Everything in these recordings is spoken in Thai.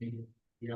มีเดีย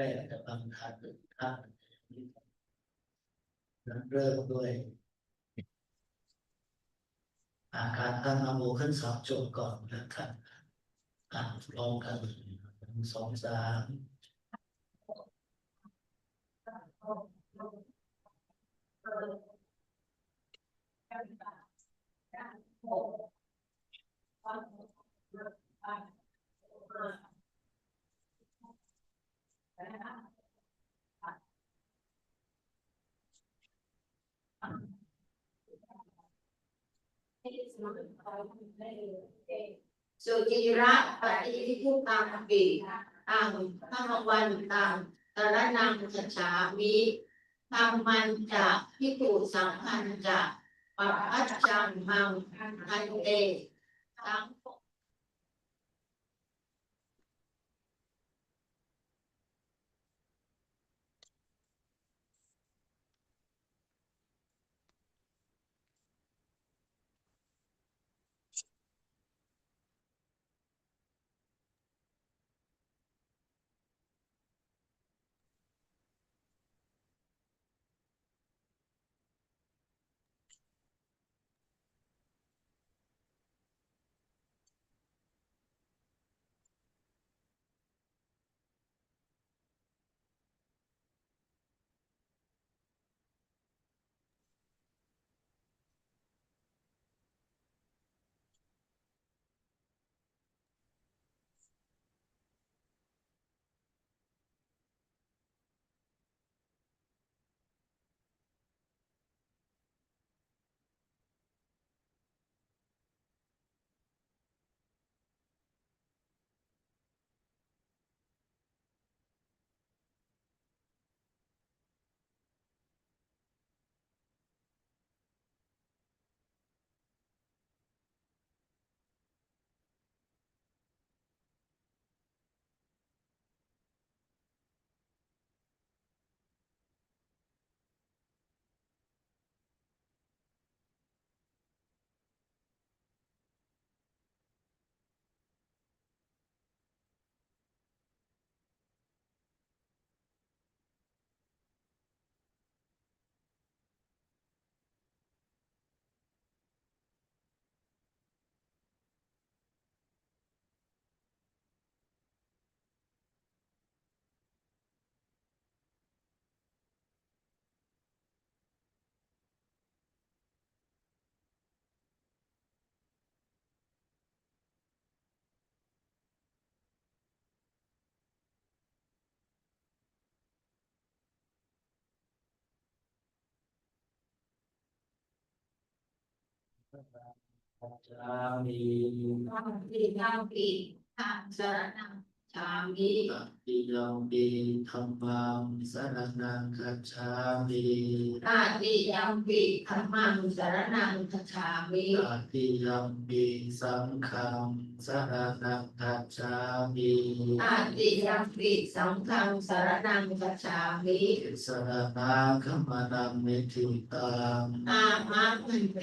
วกับามเอาแรกจะบังคับหรือข้างเริ่มด้วย อาการตั้งนโมขึ้นสองจบก่อนนะครับอ่าลองกันหนึ่งสองสาม สุจิระปฏิทิพุตังปีตังพระวันตังตระนังสัจฉามิธรรมันจะพิกุสังคันจะปัปปัจจังมังคันเตตัง จามิข้าปีข้าปีข้าสารนัง ชามิตติยัมปิธรรมังสรณังคัจฉามิข้าติยัมปีธรรมังสารนังคัจฉามิตติยัมปิสังฆังสรณังคัจฉามิข้าติยัมปีสังฆังสารนังคัจฉามิสรณาคัมนังเมธิตังอามาพันเต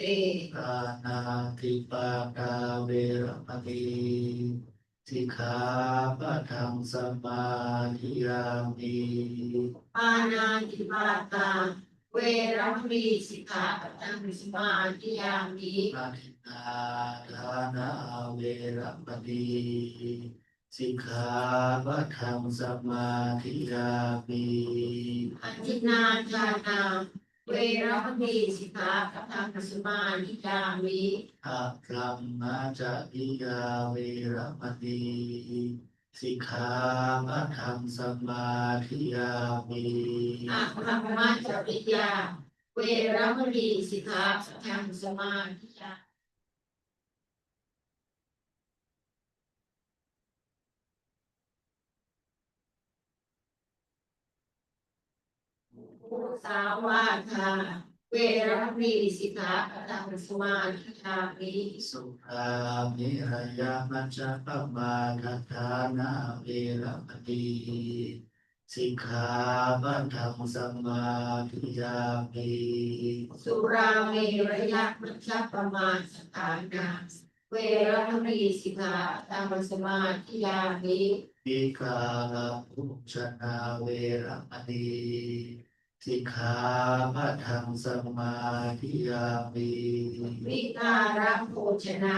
กานาติปาตาเวรมณี สิกขาปะทังสมาธิยามิปานาติปาตาเวรมณีสิกขาปะทังสมาธิยามินาทินาทานาเวรมณีสิกขาปะทังสมาธิยามิอันจินาทานา เวรมณีสิกขาปะทังสมาธิยามิอะกัมมาจะอิยาเวรมณีสิกขาปะทังสมาธิยามิอาภรมาจริยาเวรมณีสิกขาปะทังสมาธิยามิ มุ สาวาทาเวรมณีสิกขาปะทังสมาธิยามิสุรามิรยามัจจปมาทฐานาเวรมณีสิกขาปะทังสมาธิยามิสุราเมรยะมัชฌปมาสถานาเวรมณีสิกขาปะทังสมาธิยามิวิกาลปุชนาเวรมณี สิกขาปะทังสมาธิยามิวิการะโภชนา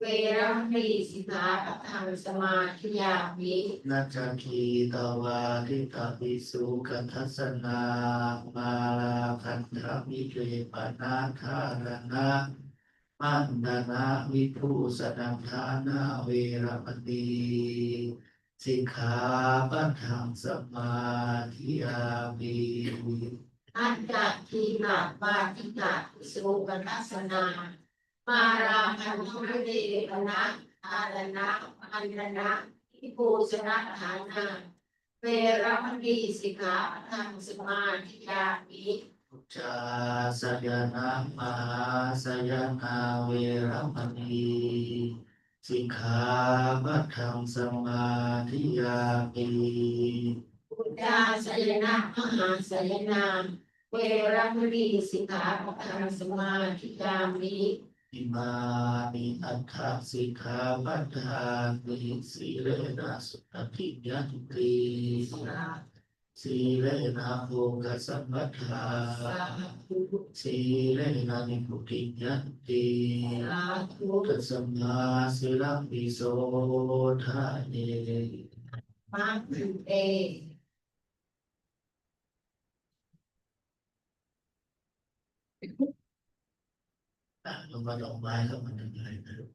เวรมณีสิกขาปะทังสมาธิยามินัจจคีตวาทิตาปิสุกัทัสสนามาลาคันธมิเรปนาคารณะมันดานาวิภูสนังทานาเวรมณี สิกขาปัทังสมาธิยามิอันตทีนาปาทิกาสุกัสสนา มาราคันธุเดปนะอาลนะอันนะทิภูสนะฐานาเวรมณีสิกขาปะทังสมาธิยามิพุทธาสยนามหาสยนาเวรมณี สิกขาปัทังสมาธิยามิพุทธาสยนะมหาสยนาเวรมณีสิกขาปะทังสมาธิยามิอิมานิอัตถสิกขาปัฏฐานิสีเลนะสุตติยันติ สีเลนะโภคสัมปทาสาธุสีเลนะนิพุติยันติสาธุตัสมาสิลัมปิโสทาเนมาคุเตอะลงมาดอกไม้เข้ามาทำอะไรนะลูก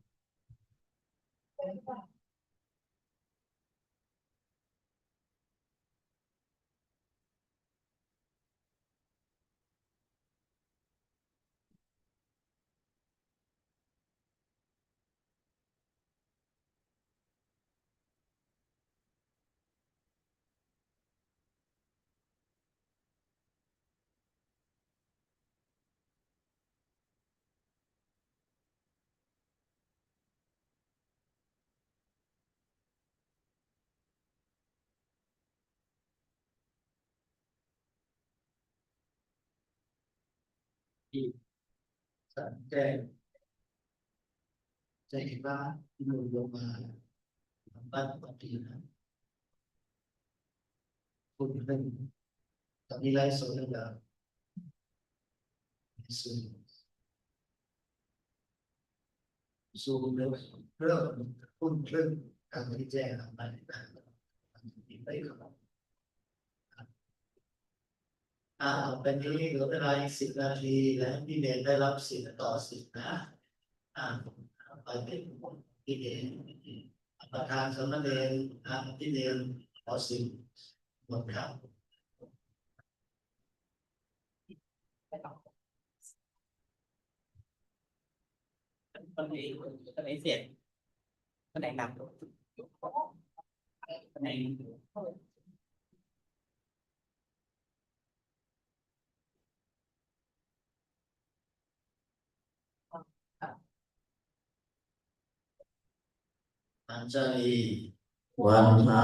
สันแจ้งจะเห็นว่าที่ลงลงมาบ้านปกตินะคุณเป็นตอนนี้ไลฟ์สดแล้วนะซูมซูมเริ่มเริ่มพุ่งครึ่งการที่แจ้งออกมาไปครับ อ่าเป็นนี้เหลือเวลาอีกสิบนาที และพี่เนนได้รับสิทธิ์ต่อสิทธิ์นะอ่าไปเป็นพี่เนนประธานสำนักเนนอ่าพี่เนนขอสิทธิ์หมดครับคนไหนคนไหนเสียงคนไหนดังคนไหน อัญชลีวันนา